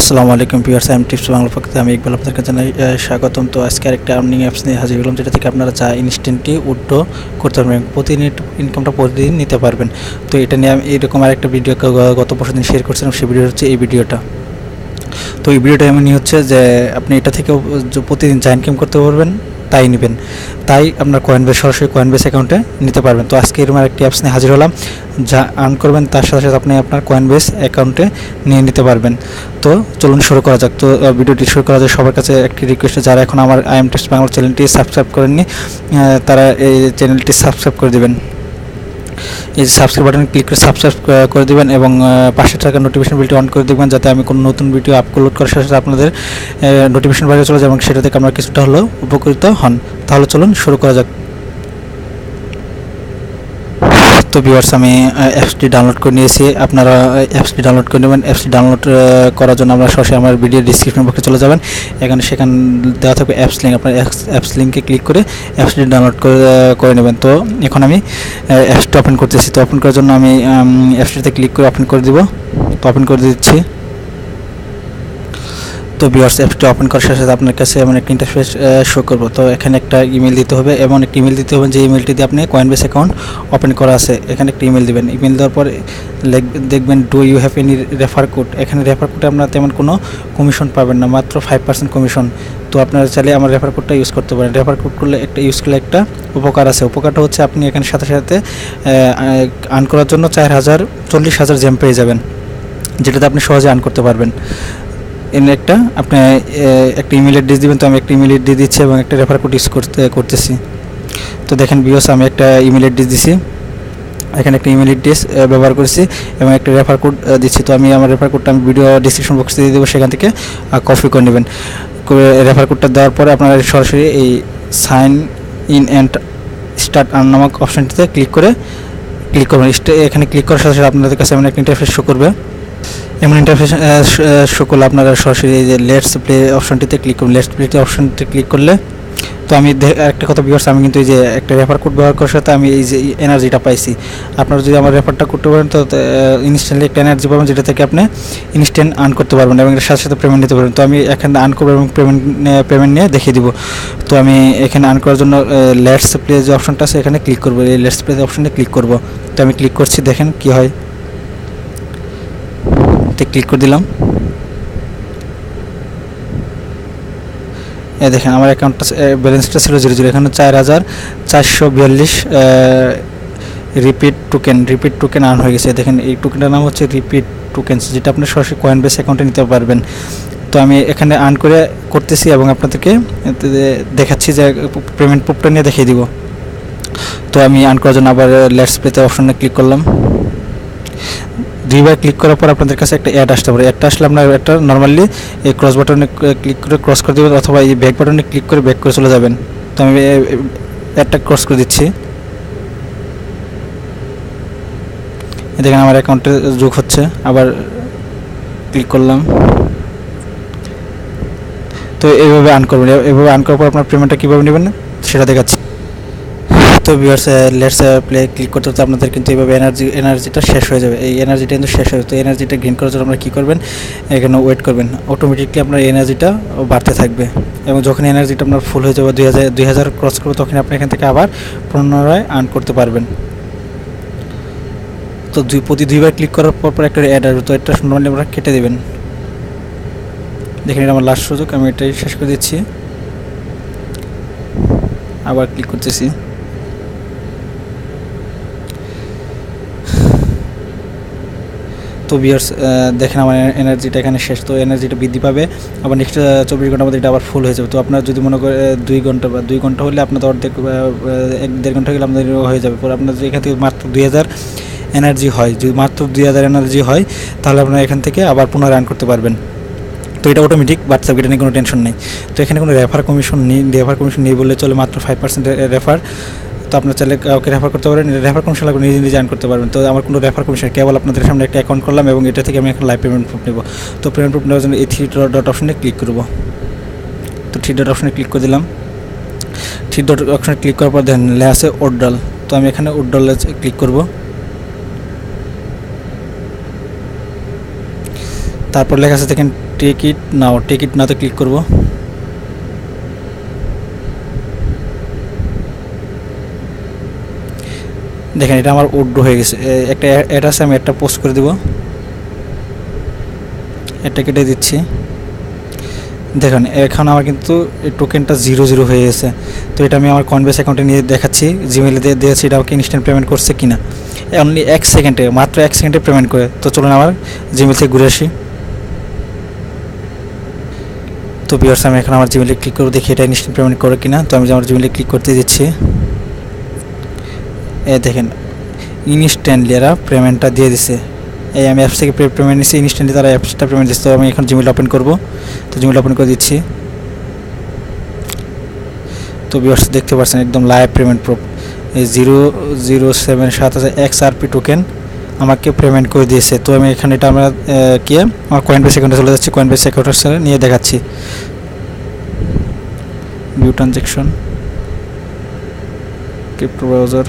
আসসালামু আলাইকুম pears Saim tips Bangla পক্ষে আমি ইকবাল আপনাদের জানাই স্বাগতম। তো আজকে আরেকটা আর্নিং অ্যাপস নিয়ে হাজির হলাম, যেটা থেকে আপনারা চা ইনস্ট্যান্টলি উড্রো করতে পারবেন প্রতিদিন ইনকামটা প্রতিদিন নিতে পারবেন। তো এটা নিয়ে আমি এরকম আরেকটা ভিডিও গত পরশু দিন শেয়ার করছিলাম সেই ভিডিও হচ্ছে এই ভিডিওটা তো এই ভিডিওটা এমনই হচ্ছে যে, আপনি এটা থেকেও প্রতিদিন চা ইনকাম করতে পারবেন তাই নেবেন। তাই আপনার কয়েন বেস সরাসরি কয়েন বেস অ্যাকাউন্টে নিতে পারবেন। তো আজকে এরকম একটি অ্যাপস নিয়ে হাজির হলাম, যা আর্ন করবেন, তার সাথে সাথে আপনি আপনার কয়েন বেস অ্যাকাউন্টে নিয়ে নিতে পারবেন। তো চলুন শুরু করা যাক। তো ভিডিওটি শুরু করা যায়। সবার কাছে একটি রিকোয়েস্ট যারা এখন আমার আইএম টেস্ট বাংলা চ্যানেলটি সাবস্ক্রাইব করেননি তারা এই চ্যানেলটি সাবস্ক্রাইব করে দেবেন। এই যে সাবস্ক্রাইব বাটনে ক্লিক করে সাবস্ক্রাইব করে দেবেন এবং আহ, পাশে থাকা নোটিফিকেশন বিলটি অন করে দেবেন যাতে আমি কোনো নতুন ভিডিও আপলোড করার সাথে আপনাদের নোটিফিকেশন বাইরে চলে যায় এবং সেটা থেকে আমরা কিছুটা হলেও উপকৃত হন। তাহলে চলুন শুরু করা যাক। তো ভিউয়ার্স আমি অ্যাপসটি ডাউনলোড করে নিয়েছি। আপনারা অ্যাপসটি ডাউনলোড করে নেবেন। অ্যাপসটি ডাউনলোড করার জন্য আমরা সরাসরি আমার ভিডিও ডিসক্রিপশন বক্সে চলে যাবেন। এখানে সেখান, দেওয়া থাকবে অ্যাপস লিঙ্ক আপনার অ্যাপস লিঙ্কে ক্লিক করে অ্যাপসটি ডাউনলোড করে করে নেবেন। তো এখন আমি অ্যাপসটি ওপেন করতেছি। তো ওপেন করার জন্য আমি অ্যাপসটিতে ক্লিক করে ওপেন করে দিব। তো ওপেন করে দিচ্ছি। তো ভিউয়ার্স অ্যাপটি ওপেন করার সাথে সাথে আপনার কাছে এমন একটা ইন্টারফেস শো করব। তো এখানে একটা ইমেল দিতে হবে। এমন একটা ইমেল দিতে হবে যে ইমেলটি দিয়ে আপনি কয়েনবেস অ্যাকাউন্ট ওপেন করা আছে। এখানে একটা ইমেল দিবেন। ইমেল দেওয়ার পর দেখবেন do you have any refer code এখানে রেফার কোডে আপনারা তেমন কোনো কমিশন পাবেন না, মাত্র ফাইভ পার্সেন্ট কমিশন তো আপনারা চাইলে আমার রেফার কোডটা ইউজ করতে পারেন। রেফার কোড করলে একটা ইউজ করলে একটা উপকার আছে। উপকারটা হচ্ছে আপনি এখানে সাথে সাথে আর্ন করার জন্য চার হাজার চল্লিশ হাজার জেম পেয়ে যাবেন, যেটাতে আপনি সহজে আর্ন করতে পারবেন। এমনি একটা, আপনি একটা ইমেল অ্যাড্রেস দিবেন, তো আমি একটা ইমেল অ্যাড্রেস দিচ্ছি এবং একটা রেফার কোড ইউজ করতে, করতেছি। তো দেখেন বিওস আমি একটা ইমেল অ্যাড্রেস দিছি। এখানে একটা ইমেল অ্যাড্রেস ব্যবহার করেছি এবং একটা রেফার কোড দিচ্ছি। তো আমি আমার রেফার কোডটা আমি ভিডিও ডিসক্রিপশন বক্সে দিয়ে দেবো, সেখান থেকে কপি করে নেবেন। রেফার কোডটা দেওয়ার পরে আপনারা সরাসরি এই sign in and start earn নামক অপশানটিতে ক্লিক করে ক্লিক করবেন। এখানে ক্লিক করার সাথে সাথে আপনাদের কাছে এমন একটা ইন্টারফেস শো করবে। এমন ইন্টারফেস শো করলে আপনারা সরাসরি এই যে লেটস প্লে অপশনটিতে ক্লিক করুন। লেটস প্লেতে অপশনটিতে ক্লিক করলে তো আমি একটা কথা বিভার্স আমি কিন্তু এই যে একটা রেফার কোড ব্যবহার করার সাথে আমি এই যে এনার্জিটা পাইছি। আপনারা যদি আমার রেফারটা করতে পারেন, তো ইনস্ট্যান্টলি একটা এনার্জি পাবেন যেটা থেকে আপনি ইনস্ট্যান্ট আর্ন করতে পারবেন এবং এর সাথে সাথে পেমেন্ট নিতে পারবেন। তো আমি এখানে আর্ন করব এবং পেমেন্ট পেমেন্ট নিয়ে দেখিয়ে দিব। তো আমি এখানে আর্ন করার জন্য লেটস প্লে যে অপশনটা আছে, এখানে ক্লিক করব। এই লেটস প্লে অপশনে ক্লিক করব। তো আমি ক্লিক করছি, দেখেন কী হয়। তে ক্লিক করে দিলাম। এ দেখেন, আমার অ্যাকাউন্টটা ব্যালেন্সটা ছিল জিরো জিরো এখানে চার হাজার চারশো বিয়াল্লিশ repeat token repeat token earn হয়ে গেছে। দেখেন, এই টোকেনটার নাম হচ্ছে রিপিট টোকেন্স যেটা আপনি সরাসরি কয়েন বেস অ্যাকাউন্টে নিতে পারবেন। তো আমি এখানে আর্ন করে করতেছি এবং আপনাদেরকে দেখাচ্ছি যে পেমেন্ট প্রুফটা নিয়ে দেখিয়ে দিব। তো আমি আর্ন করার জন্য আবার লেটস প্লেতে অপশনে ক্লিক করলাম। দুইবার ক্লিক করার পর আপনাদের কাছে একটা অ্যাড আসতে পারে। একটা আসলে আপনার একটা নর্মালি এই ক্রস বাটনে ক্লিক করে ক্রস করে দেবেন অথবা এই ব্যাক বাটনে ক্লিক করে ব্যাক করে চলে যাবেন। তো আমি অ্যাডটা ক্রস করে দিচ্ছি। দেখেন আমার অ্যাকাউন্টে যোগ হচ্ছে, আবার ক্লিক করলাম। তো এইভাবে আর্ন করবেন। এইভাবে আর্ন করার পর আপনার পেমেন্টটা কীভাবে নেবেন, সেটা দেখাচ্ছি। তো ভিউয়ার্স লেটস প্লে ক্লিক করতে করতে আপনাদের কিন্তু এইভাবে এনার্জি এনার্জিটা শেষ হয়ে যাবে। এই এনার্জিটা কিন্তু শেষ হয়ে তো এনার্জিটা গেইন করার জন্য আপনারা কী করবেন? এখানে ওয়েট করবেন। অটোমেটিকলি আপনার এনার্জিটা বাড়তে থাকবে। এবং যখন এনার্জিটা আপনার ফুল হয়ে যাবে, দুই হাজার দুই হাজার ক্রস করবে, তখন আপনি এখান থেকে আবার পুনরায় আর্ন করতে পারবেন। তো দুই, প্রতি দুইবার ক্লিক করার পর পর একটা অ্যাড আসবে। তো এটা নর্মালি আপনারা কেটে দেবেন। দেখেন এটা আমার লাস্ট সুযোগ, আমি এটাই শেষ করে দিচ্ছি। আবার ক্লিক করতেছি। তো বিয়ার্স দেখেন আমার এনার্জিটা এখানে শেষ, তো এনার্জিটা বৃদ্ধি পাবে। আবার নেক্সট চব্বিশ ঘণ্টার মধ্যে এটা আবার ফুল হয়ে যাবে। তো আপনার যদি মনে করে দুই ঘণ্টা বা দুই ঘণ্টা হলে আপনাদের অর্ধেক এক দেড় ঘণ্টা হলে আপনাদের হয়ে যাবে। পরে আপনার এখান থেকে মাত্র দুই হাজার এনার্জি হয়। যদি মাত্র দুই হাজার এনার্জি হয়, তাহলে আপনারা এখান থেকে আবার পুনরায় রান করতে পারবেন। তো এটা অটোমেটিক হোয়াটসঅ্যাপ এটা নিয়ে কোনো টেনশন নেই। তো এখানে কোনো রেফার কমিশন নেই রেফার কমিশন নেই বললে চলে মাত্র ফাইভ পার্সেন্ট রেফার তো আপনার চাইলে কাউকে রেফার করতে পারেন। রেফার কমিশন লাগবে, নিজে নিজে আর্ন করতে পারবেন। তো আমার কোনো রেফার কমিশন কেবল আপনাদের সামনে একটা অ্যাকাউন্ট করলাম এবং এটা থেকে আমি এখন লাইভ পেমেন্ট প্রুফ নেব। তো পেমেন্ট প্রুফ নেওয়ার জন্য এই থ্রি ডট অপশনে ক্লিক করব। তো থ্রি ডট অপশনে ক্লিক করে দিলাম। থ্রি ডট অপশনে ক্লিক করার পর দেখেন লে আছে ওড্ডাল তো আমি এখানে ওড্ডালে ক্লিক করব। তারপর লেখা আছে দেখেন টিকিট নাও টিকিট নাওতে ক্লিক করব। দেখেন, এটা আমার উড্ডো হয়ে গেছে। একটা অ্যাড আছে, আমি একটা পোস্ট করে দেব। এটা কেটে দিচ্ছি। দেখেন, এখন আমার কিন্তু টোকেনটা জিরো জিরো হয়ে গেছে। তো এটা আমি আমার কনভেস অ্যাকাউন্টে নিয়ে দেখাচ্ছি জিমেলে দিয়ে দিয়েছি, এটা আমাকে ইনস্ট্যান্ট পেমেন্ট করছে কি না অনলি এক সেকেন্ডে মাত্র এক সেকেন্ডে পেমেন্ট করে। তো চলুন আমার জিমেল থেকে ঘুরে আসি। তো বিয়ার্স আমি এখন আমার জিমেলে ক্লিক করে দেখি, এটা ইনস্ট্যান্ট পেমেন্ট করে কিনা। তো আমি আমার জিমেলে ক্লিক করতে দিচ্ছি। এ দেখেন ইনস্ট্যান্টলি এরা পেমেন্টটা দিয়ে দিছে। এই আমি অ্যাপস থেকে পেমেন্ট নিচ্ছি ইনস্ট্যান্টলি তারা অ্যাপসটা পেমেন্ট দিচ্ছে তো আমি এখন জিমেল ওপেন করব। তো জিমেল ওপেন করে দিচ্ছি। তো বিয়ার্স দেখতে পাচ্ছেন, একদম লাইভ পেমেন্ট প্রুফ এই জিরো জিরো সেভেন সাত হাজার এক্স আরপি টোকেন আমাকে পেমেন্ট করে দিয়েছে। তো আমি এখানে এটা আমরা কি, আমার কয়েন বেস অ্যাকাউন্টে চলে যাচ্ছি কয়েন বেস সাথে নিয়ে দেখাচ্ছি। ভিউ ট্রানজ্যাকশন ক্রিপ্টো ব্রাউজার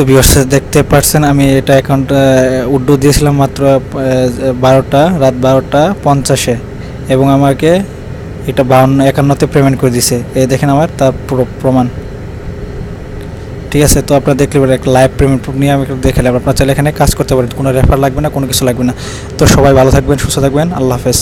তো ভিউয়ার্স দেখতে পাচ্ছেন আমি এটা অ্যাকাউন্ট উড্ডু দিয়েছিলাম মাত্র বারোটা, রাত বারোটা পঞ্চাশে। এবং আমাকে এটা বাউন্ন, একান্নতে পেমেন্ট করে দিছে এই দেখেন আমার, তার পুরো প্রমাণ। ঠিক আছে, তো আপনারা দেখলে পারেন একটা লাইভ পেমেন্ট নিয়ে আমি দেখালাম আপনারা চাইলে এখানে কাজ করতে পারেন, কোনো রেফার লাগবে না, কোনো কিছু লাগবে না। তো সবাই ভালো থাকবেন, সুস্থ থাকবেন, আল্লাহ হাফেজ।